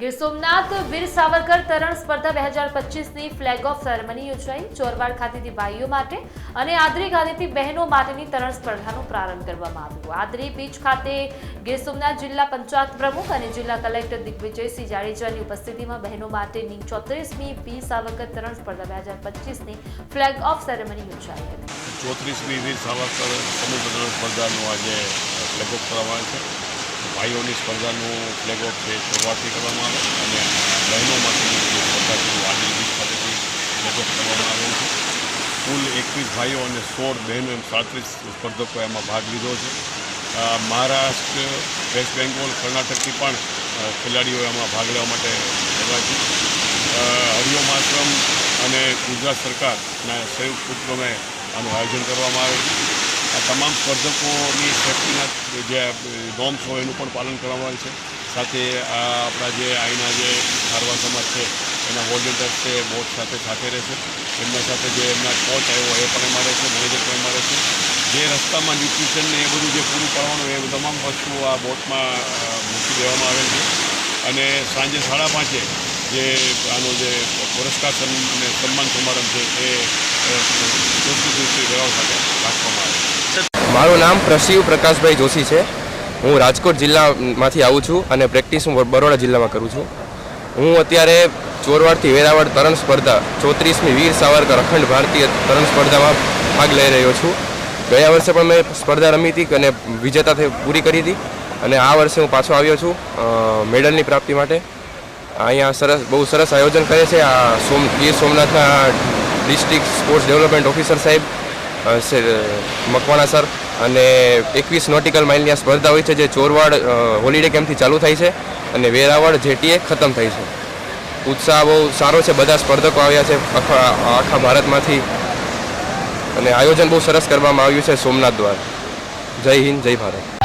ગીર સોમનાથ, વીર સાવરકર તરણ સ્પર્ધા બે હજાર પચીસની ફ્લેગ ઓફ સેરેમની યોજાઈ. ચોરવાડ ખાતેથી ભાઈઓ માટે અને આદરી ખાતેથી બહેનો માટેની તરણ સ્પર્ધાનો પ્રારંભ કરવામાં આવ્યો. આદરી બીચ ખાતે ગીર સોમનાથ જિલ્લા પંચાયત પ્રમુખ અને જિલ્લા કલેક્ટર દિગ્વિજયસિંહ જાડેજાની ઉપસ્થિતિમાં બહેનો માટેની ચોત્રીસમી વીર સાવરકર તરણ સ્પર્ધા બે હજાર પચીસની ફ્લેગ ઓફ સેરેમની યોજાઈ હતી. ચોત્રીસમી વીર સાવરકર સમુદ્ર સ્પર્ધાનું આજે ફ્લેગ ઓફ કરવામાં છે. ભાઈઓની સ્પર્ધાનું ફ્લેગ ઓફ છે, શરૂઆતથી કરવામાં આવે અને બહેનો માટેની સ્પર્ધા છે આદિ બીચ ખાતેથી ફ્લેગ ઓફ કરવામાં આવેલ છે. કુલ એકવીસ ભાઈઓ અને સોળ બહેનો એમ સાડત્રીસ સ્પર્ધકોએ એમાં ભાગ લીધો છે. મહારાષ્ટ્ર, વેસ્ટ બેંગોલ, કર્ણાટકથી પણ ખેલાડીઓ એમાં ભાગ લેવા માટે આવ્યા છે. હરિઓમ આશ્રમ અને ગુજરાત સરકારના સંયુક્ત ઉપક્રમે આનું આયોજન કરવામાં આવે છે. આ તમામ સ્પર્ધકોની સેફ્ટીના જે નોર્મ્સ હોય એનું પણ પાલન કરવામાં આવે છે. સાથે આપણા જે અહીંના જે ખારવા સમાજ છે, એના વોલેન્ટિયર્સ છે, બોટ સાથે સાથે રહેશે એમના સાથે જે એમના કોચ આવ્યો એ પણ એમાં રહેશે મેનેજર પણ એમાં રહેશે જે રસ્તામાં ન્યુટ્રિશન ને એ બધું જે પૂરું પાડવાનું એ તમામ વસ્તુઓ આ બોટમાં મૂકી દેવામાં આવેલ છે. અને સાંજે સાડા પાંચે જે આનો જે પુરસ્કાર અને સન્માન સમારંભ છે એ સંસ્કૃતિ વ્યવહાર સાથે રાખવામાં આવે છે. મારું નામ પ્રશિવ પ્રકાશભાઈ જોશી છે. હું રાજકોટ જિલ્લામાંથી આવું છું અને પ્રેક્ટિસ હું બરોડા જિલ્લામાં કરું છું. હું અત્યારે ચોરવાડથી વેરાવળ તરણ સ્પર્ધા ચોત્રીસમી વીર સાવરકર અખંડ ભારતીય તરણ સ્પર્ધામાં ભાગ લઈ રહ્યો છું. ગયા વર્ષે પણ મેં સ્પર્ધા રમી હતી અને વિજેતા પૂરી કરી હતી અને આ વર્ષે હું પાછો આવ્યો છું મેડલની પ્રાપ્તિ માટે. અહીંયા સરસ, બહુ સરસ આયોજન કરે છે આ સોમ ગીર સોમનાથના ડિસ્ટ્રિક્ટ સ્પોર્ટ્સ ડેવલપમેન્ટ ઓફિસર સાહેબ. મકવાણા સર અને એકવીસ નોટિકલ માઇલની આ સ્પર્ધા હોય છે જે ચોરવાડ હોલિડે કેમ્પથી ચાલુ થાય છે અને વેરાવળ જેટીએ ખતમ થાય છે. ઉત્સાહ બહુ સારો છે, બધા સ્પર્ધકો આવ્યા છે આખા આખા ભારતમાંથી. અને આયોજન બહુ સરસ કરવામાં આવ્યું છે સોમનાથ દ્વારા. જય હિન્દ, જય ભારત.